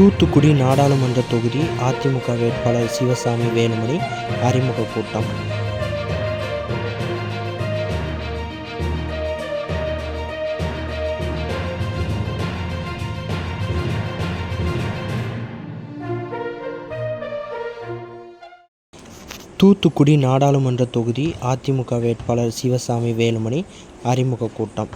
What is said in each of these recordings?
தூத்துக்குடி நாடாளுமன்ற தொகுதி அதிமுக வேட்பாளர் சிவசாமி வேலுமணி அறிமுக கூட்டம். தூத்துக்குடி நாடாளுமன்ற தொகுதி அதிமுக வேட்பாளர் சிவசாமி வேலுமணி அறிமுக கூட்டம்.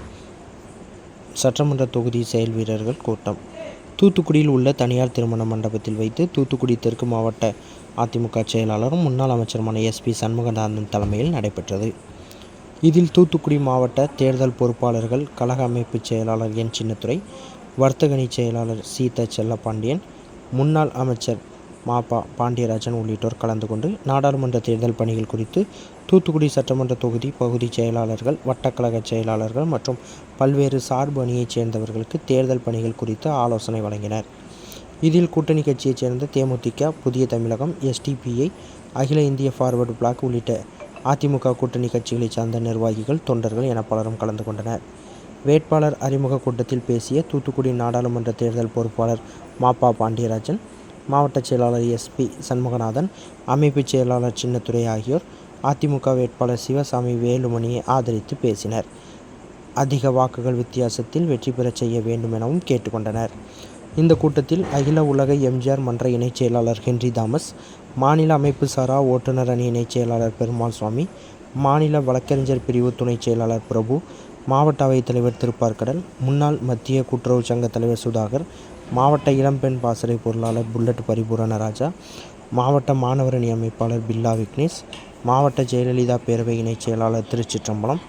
சட்டமன்ற தொகுதி செயல் வீரர்கள் கூட்டம். தூத்துக்குடியில் உள்ள தனியார் திருமண மண்டபத்தில் வைத்து தூத்துக்குடி தெற்கு மாவட்ட அதிமுக செயலாளரும் முன்னாள் அமைச்சருமான எஸ்பி சண்முகநாதன் தலைமையில் நடைபெற்றது. இதில் தூத்துக்குடி மாவட்ட தேர்தல் பொறுப்பாளர்கள் கழக அமைப்பு செயலாளர் என். சின்னத்துறை வர்த்தகணி செயலாளர் சீத செல்லப்பாண்டியன் முன்னாள் அமைச்சர் மாபா பாண்டியராஜன் உள்ளிட்டோர் கலந்து கொண்டு நாடாளுமன்ற தேர்தல் பணிகள் குறித்து தூத்துக்குடி சட்டமன்ற தொகுதி பகுதி செயலாளர்கள் வட்டக்கழக செயலாளர்கள் மற்றும் பல்வேறு சார்பு அணியைச் சேர்ந்தவர்களுக்கு தேர்தல் பணிகள் குறித்து ஆலோசனை வழங்கினர். இதில் கூட்டணி கட்சியைச் சேர்ந்த தேமுதிக புதிய தமிழகம் எஸ்டிபிஐ அகில இந்திய ஃபார்வர்டு பிளாக் உள்ளிட்ட அதிமுக கூட்டணி கட்சிகளைச் சார்ந்த நிர்வாகிகள் தொண்டர்கள் என பலரும் கலந்து கொண்டனர். வேட்பாளர் அறிமுக கூட்டத்தில் பேசிய தூத்துக்குடி நாடாளுமன்ற தேர்தல் பொறுப்பாளர் மாப்பா பாண்டியராஜன் மாவட்ட செயலாளர் எஸ்பி சண்முகநாதன் அமைப்பு செயலாளர் சின்னத்துறை ஆகியோர் அதிமுக வேட்பாளர் சிவசாமி வேலுமணியை ஆதரித்து பேசினர். அதிக வாக்குகள் வித்தியாசத்தில் வெற்றி பெறச் செய்ய வேண்டும் எனவும் கேட்டுக்கொண்டனர். இந்த கூட்டத்தில் அகில உலக எம்ஜிஆர் மன்ற இணைச் செயலாளர் ஹென்றி தாமஸ் மாநில அமைப்பு சாரா ஓட்டுநர் அணி இணைச் செயலாளர் பெருமாள் சுவாமி மாநில வழக்கறிஞர் பிரிவு துணைச் செயலாளர் பிரபு மாவட்ட அவைத் தலைவர் திருப்பார்கடல் முன்னாள் மத்திய கூட்டுறவு சங்க தலைவர் சுதாகர் மாவட்ட இளம்பெண் பாசறை பொருளாளர் புல்லட் பரிபூரண ராஜா மாவட்ட மாணவர் அணி அமைப்பாளர் பில்லா விக்னேஷ் மாவட்ட ஜெயலலிதா பேரவை இணைச் செயலாளர் திருச்சிற்றம்பலம்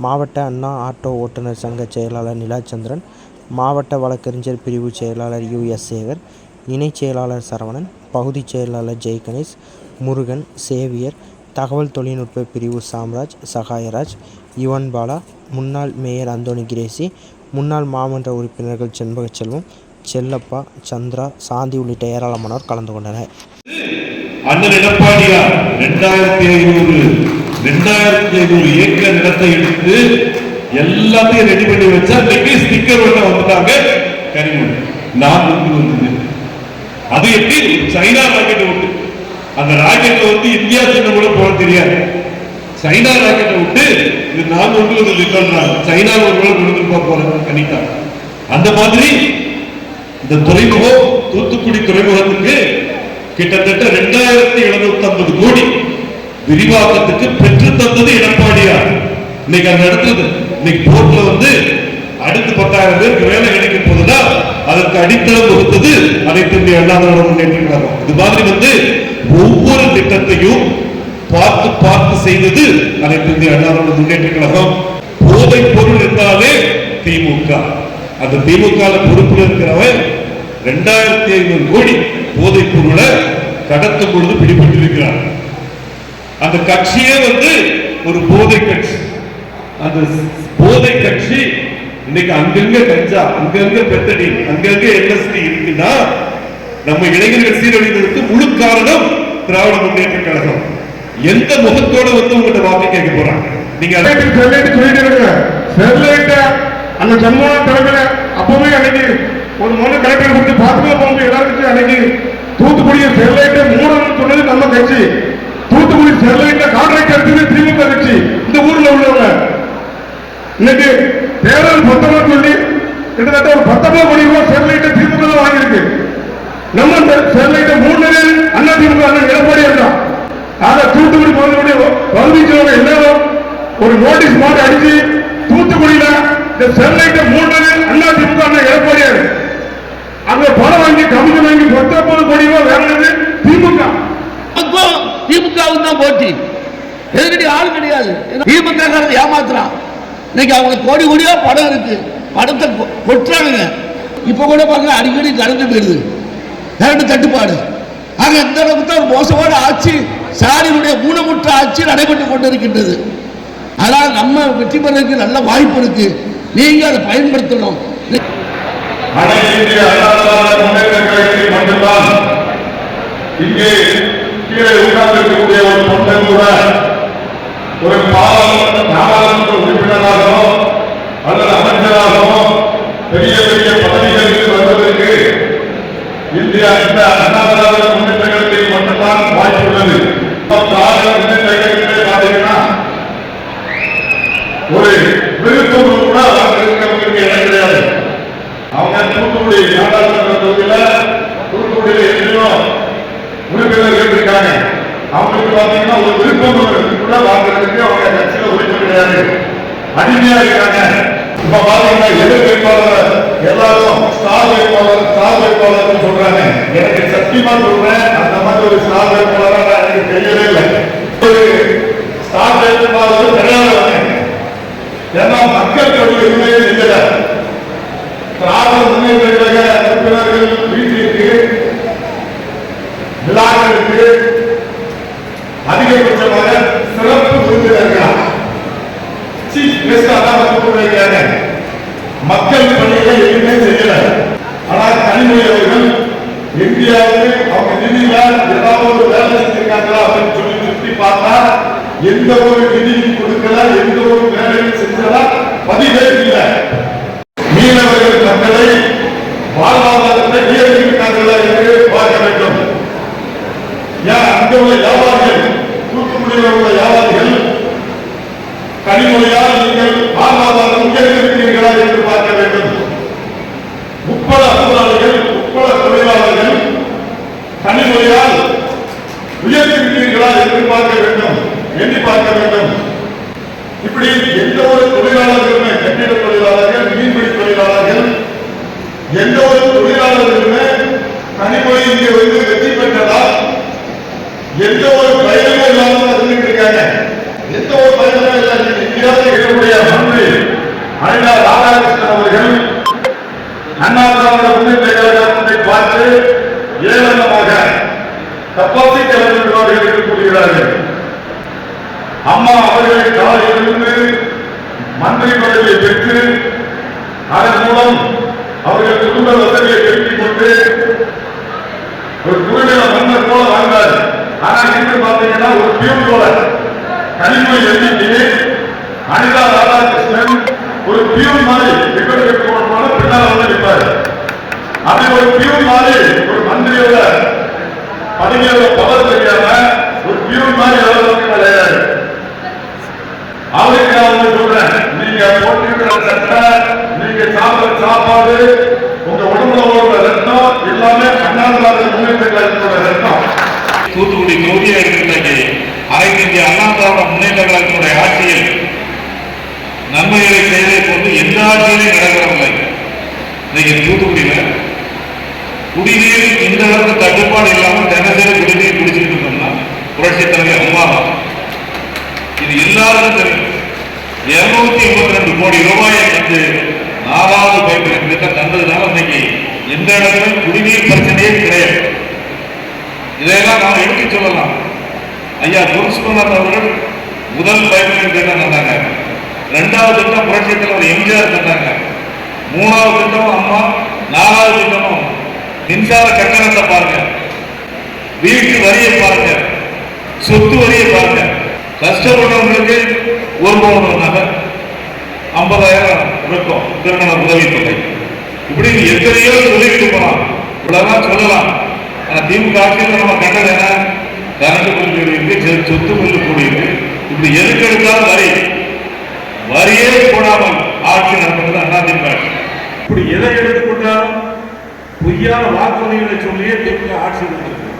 மாவட்ட அண்ணா ஆட்டோ ஓட்டுநர் சங்க செயலாளர் நிலாச்சந்திரன் மாவட்ட வழக்கறிஞர் பிரிவு செயலாளர் யு எஸ் சேகர் இணைச் செயலாளர் சரவணன் பகுதி செயலாளர் ஜெய் கணேஷ் முருகன் சேவியர் தகவல் தொழில்நுட்ப பிரிவு சாம்ராஜ் சகாயராஜ் யுவன் பாலா முன்னாள் மேயர் அந்தோணி கிரேசி முன்னாள் மாமன்ற உறுப்பினர்கள் செண்பகச்செல்வம் செல்லப்பா சந்திரா சாந்தி உள்ளிட்ட ஏராளமானோர் கலந்து கொண்டனர். அண்ணன் எடப்பாடியார் ரெண்டாயிரத்தி ஐநூறு ரெண்டாயிரத்தி ஐநூறு ஏக்கர் நிலத்தை எடுத்து எல்லாத்தையும் ரெடி பண்ணி வச்சா இன்னைக்கு ஸ்டிக்கர் ஒண்ணு வந்துட்டாங்க. கனிமொழி. நான் வந்து வந்தது. அது எப்படி? சைனா ராக்கெட் விட்டு அந்த ராக்கெட்ல வந்து இந்தியா சின்னம் கூட போட தெரியாது. சைனா ராக்கெட்டை விட்டு இது நான் கொண்டு வந்து சொல்றாங்க சைனா ஒரு கூட கொடுத்துருப்பா போறேன் கணிக்கா அந்த மாதிரி இந்த துறைமுகம் தூத்துக்குடி துறைமுகத்துக்கு கிட்டத்தட்ட ரெண்டாயிரத்தி எழுநூத்தி ஐம்பது கோடி விரிவாக்கத்துக்கு பெற்று தந்தது எடப்பாடியார். இன்னைக்கு அந்த இடத்துல இன்னைக்கு போர்ட்ல வந்து அடுத்து பத்தாயிரம் பேருக்கு வேலை கிடைக்கும் போதுன்னா அதற்கு அடித்தளம் வகுத்தது அனைத்து இந்திய அண்ணா முன்னேற்ற கழகம் இது மாதிரி வந்து ஒவ்வொரு திட்டத்தையும் பார்த்து பார்த்து செய்தது அனைத்து இந்திய அண்ணா முன்னேற்ற கழகம் போதை பொருள் என்றாலே திமுக. அந்த திமுக பொறுப்பில் இருக்கிறவன் ரெண்டாயிரத்தி ஐநூறு கோடி போதைப் பொருளை கடத்தும் பொழுது பிடிபட்டிருக்கிறார். அந்த கட்சியே வந்து ஒரு போதை கட்சி. அந்த போதை கட்சி இன்னைக்கு அங்கங்க கஞ்சா அங்கங்க பெத்தடி அங்கங்க எல்எஸ்டி இருக்குன்னா நம்ம இளைஞர்கள் சீரழிவதற்கு முழு காரணம் திராவிட முன்னேற்ற கழகம். எந்த முகத்தோட வந்து உங்கள்கிட்ட வாக்கு கேட்க போறாங்க? நீங்க சொல்லிட்டு சொல்லிட்டு இருக்க ஸ்டெர்லைட் அந்த ஜன்மோன தலைமையில அப்பவே அன்னைக்கு ஒரு மனு கலெக்டர் கொடுத்து பார்த்துக்கலாம் போகும்போது எல்லாருக்கும் அன்னைக்கு தூத்துக்குடியை ஸ்டெர்லைட்டை மூடணும்னு சொன்னது நம்ம கட்சி. தூத்துக்குடி ஸ்டெர்லைட்ல கான்ட்ராக்ட் எடுத்தது திமுக கட்சி இந்த ஊர்ல உள்ளவங்க. இன்னைக்கு தேர்தல் பத்தமா சொல்லி கிட்டத்தட்ட ஒரு பத்தொன்பது கோடி ரூபாய் ஸ்டெர்லைட்டை திமுக தான் வாங்கியிருக்கு. நம்ம இந்த ஸ்டெர்லைட்டை மூணு அண்ணா திமுக அண்ணன் எடப்பாடி இருந்தான் ஆக தூத்துக்குடி பகுதியுடைய பகுதிச்சவங்க எல்லாரும் ஒரு நோட்டீஸ் மாதிரி அடிச்சு தூத்துக்குடியில இந்த ஸ்டெர்லைட்டை மூண்டது அண்ணா திமுக அண்ணா எடப்பாடியார் அங்க பணம் வாங்கி கமிஷன் வாங்கி பத்தொன்பது கோடி ரூபாய் வேறது திமுக. திமுகவும் தான் போட்டி. எதிர்கடி ஆள் கிடையாது. திமுக ஏமாத்துறான் இன்னைக்கு அவங்களுக்கு கோடி கோடியா படம் இருக்கு. படத்தை கொட்டுறாங்க இப்ப கூட பாருங்க அடிக்கடி கரண்ட் போயிடுது. கரண்ட் தட்டுப்பாடு. ஆக இந்த அளவுக்கு தான் ஒரு மோசமான ஆட்சி சாரியுடைய ஊனமுற்ற ஆட்சி நடைபெற்று கொண்டிருக்கின்றது. ஆனால் நம்ம வெற்றி பெறதுக்கு நல்ல வாய்ப்பு இருக்குது நீங்க அதை பயன்படுத்தணும். அனைத்து இங்கே கீழே உட்கார்ந்திருக்கக்கூடிய ஒரு தொண்டன் கூட ஒரு நாடாளுமன்ற உறுப்பினராகவோ அல்லது அமைச்சராகவோ பெரிய பெரிய பதவிகளுக்கு வருவதற்கு இந்த இந்த இந்த அண்ணா திராவிட முன்னேற்ற கழகத்தில் மட்டும்தான் வாய்ப்புள்ளது உள்ளது திராவிட முன்னேற்ற கழகத்திலே பார்த்தீங்கன்னா ஒரு விருப்பம் கூட இருக்கிறவங்களுக்கு இடம் கிடையாது அவங்க தூத்துக்குடி நாடாளுமன்ற தொகுதியில தூத்துக்குடியில எத்தனையோ உறுப்பினர்கள் அவங்களுக்கு பார்த்தீங்கன்னா ஒரு விருப்பம் கூட வாங்குறதுக்கு அவங்க கட்சியில உரிமை கிடையாது. அடிமையா இருக்காங்க. இப்ப பாத்தீங்கன்னா எதிர் வேட்பாளர் எல்லாரும் ஸ்டார் வேட்பாளர் ஸ்டார் வேட்பாளர் சொல்றாங்க. எனக்கு சத்தியமா சொல்றேன் அந்த மாதிரி ஒரு ஸ்டார் வேட்பாளரா எனக்கு தெரியவே இல்லை. ஒரு ஸ்டார் வேட்பாளர் கிடையாது ஏன்னா மக்கள் எதுவுமே இல்லை திராவிட முன்னேற்ற கழக உறுப்பினர்கள் வீட்டிற்கு விழாக்களுக்கு அதிகபட்சமாக சிறப்பு விருந்தினர்களா? சீஃப் கெஸ்டா தான் கூப்பிட்டு வைக்கிறாங்க மக்கள் பணியை எதுவுமே செய்யல. ஆனால் கனிமொழி அவர்கள் இந்தியாவுக்கு அவங்க நிதியில ஏதாவது ஒரு வேலை செஞ்சிருக்காங்களா அப்படின்னு சொல்லி சுற்றி பார்த்தா எந்த ஒரு நிதியும் கொடுக்கல எந்த ஒரு வேலையும் செஞ்சதா பதிவே இல்லை. மீனவர்கள் வாழ்வாதாரத்தை உயர்த்திவிட்டார்களா என்று பார்க்க வேண்டும். ஏன் அங்க உள்ள வியாபாரிகள் தூத்துக்குடியில் உள்ள வியாபாரிகள் கனிமொழியால் நீங்கள் வாழ்வாதாரம் உயர்த்திருக்கிறீர்களா என்று பார்க்க வேண்டும். உட்பட முதலாளிகள் உட்பட தொழிலாளர்கள் கனிமொழியால் உயர்த்திருக்கிறீர்களா என்று பார்க்க வேண்டும். எண்ணி பார்க்க வேண்டும். இப்படி எந்த ஒரு தொழிலாளர்களுமே கட்டிட தொழிலாளர்கள் மீன்பிடி தொழிலாளர்கள் ஒரு தொழிலாளர்களுமே கனிமொழி இங்கே வந்து வெற்றி பெற்றதால் எந்த ஒரு பயனும் இல்லாமல் இருந்துட்டு இருக்காங்க. எந்த ஒரு பயனும் இல்லாமல் இந்தியாவில் இருக்கக்கூடிய மந்திரி அனிதா ராதாகிருஷ்ணன் அவர்கள் அண்ணா திராவிட முன்னேற்ற கழகத்தை பார்த்து ஏளனமாக தப்பாசி கலந்து விடுவார்கள் என்று கூறுகிறார்கள். அம்மா அவர்களை காலையிலிருந்து மந்திரி பதவியை பெற்று அதன் மூலம் அவர்கள் குடும்ப வசதியை பெற்றுக் கொண்டு ஒரு குருநில மன்னர் போல வாழ்ந்தார் ஆனா இன்று பார்த்தீங்கன்னா ஒரு பியூன் போல கனிமொழி எண்ணிக்கை அனிதா ராதாகிருஷ்ணன் ஒரு பியூன் மாதிரி எங்களுக்கு போன பின்னால் வந்து நிற்பார் அப்படி ஒரு பியூன் மாதிரி ஒரு மந்திரியோட பதவியோட பவர் தெரியாம ஒரு பியூன் மாதிரி அளவுக்கு கிடையாது தூத்துக்குடி தொகுதியா இருக்கிற அனைத்து இந்திய அண்ணா திராவிட முன்னேற்ற கழகத்தினுடைய ஆட்சியில் நன்மைகளை செய்வதை போன்று எந்த ஆட்சியிலும் நடக்கிறவில்லை இன்னைக்கு தூத்துக்குடியில குடிநீர் இந்த அளவுக்கு தட்டுப்பாடு இல்லாமல் தினசரி குடிநீர் குடிச்சுட்டு இருந்தோம்னா புரட்சி தலைவர் அம்மா இது எல்லாருக்கும் தெரியும். இருநூத்தி எண்பத்தி ரெண்டு கோடி ரூபாயை வந்து நாலாவது பைப்பு திட்டம் தந்ததுனால இன்னைக்கு எந்த இடத்துல குடிநீர் இதையெல்லாம் நான் எப்படி சொல்லலாம்? ஐயா துருசுகுமார் அவர்கள் முதல் பைப்லைன் திட்டம் தந்தாங்க ரெண்டாவது திட்டம் புரட்சி தலைவர் எம்ஜிஆர் தந்தாங்க. மூணாவது திட்டம் அம்மா நாலாவது திட்டமும் மின்சார கட்டணத்தை பாருங்க. வீட்டு வரியை பாருங்க. சொத்து வரியை பாருங்க. கஷ்டப்பட்டவங்களுக்கு ஒரு பவுன் நகை ஐம்பதாயிரம் இருக்கும் திருமண உதவித்தொகை. இப்படி எத்தனையோ சொல்லிக்கிட்டு போலாம் இவ்வளவுதான் சொல்லலாம். திமுக ஆட்சியில் நம்ம கண்டது என்ன? கரண்ட் பில் இருக்கு சொத்து பில் கூடியிருக்கு. இப்படி எதுக்கு எடுத்தாலும் வரி. வரியே போடாமல் ஆட்சி நடத்துறது அதிமுக ஆட்சி. இப்படி எதை எடுத்துக்கொண்டாலும் பொய்யான வாக்குறுதிகளை சொல்லியே திமுக ஆட்சி நடந்திருக்கு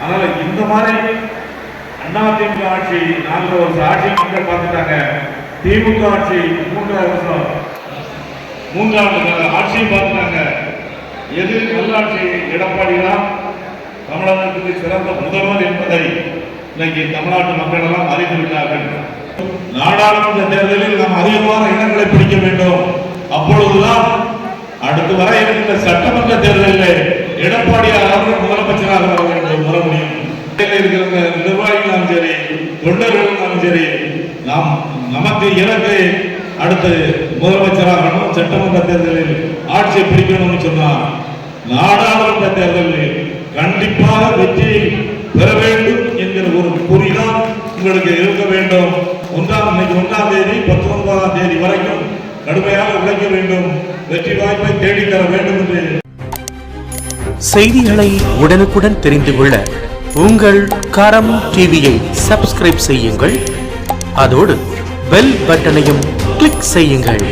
அதனால இந்த மாதிரி அதிமுக ஆட்சி நான்கு வருஷம் ஆட்சி மக்கள் பார்த்துட்டாங்க. திமுக ஆட்சி மூன்றாவது வருஷம். மூன்றாவது ஆட்சியும் பார்த்துட்டாங்க. எது நல்லாட்சி எடப்பாடி தான் தமிழகத்துக்கு சிறந்த முதல்வர் என்பதை இன்னைக்கு தமிழ்நாட்டு மக்கள் எல்லாம் அறிந்து விட்டார்கள். நாடாளுமன்ற தேர்தலில் நாம் அதிகமான இடங்களை பிடிக்க வேண்டும். அப்பொழுதுதான் அடுத்து வர இருக்கின்ற சட்டமன்ற தேர்தலில் எடப்பாடியார் அவர்கள் முதலமைச்சராக வர வர முடியும். இருக்கிற நிர்வாகிகளும் சரி தொண்டர்களும் சரி நாம் நமக்கு இலக்கு அடுத்து முதலமைச்சராகணும் சட்டமன்ற தேர்தலில் ஆட்சியை பிடிக்கணும்னு சொன்னால் நாடாளுமன்ற தேர்தலில் கண்டிப்பாக வெற்றியை பெற வேண்டும் என்கிற ஒரு குறிதான் உங்களுக்கு இருக்க வேண்டும். ஒன்றாம் இன்னைக்கு ஒன்றாம் தேதி பத்தொன்பதாம் தேதி வரைக்கும் கடுமையாக உழைக்க வேண்டும். வெற்றி வாய்ப்பை தேடித்தர வேண்டும் என்று. செய்திகளை உடனுக்குடன் தெரிந்து கொள்ள உங்கள் கரம் டிவியை சப்ஸ்கிரைப் செய்யுங்கள். அதோடு பெல் பட்டனையும் கிளிக் செய்யுங்கள்.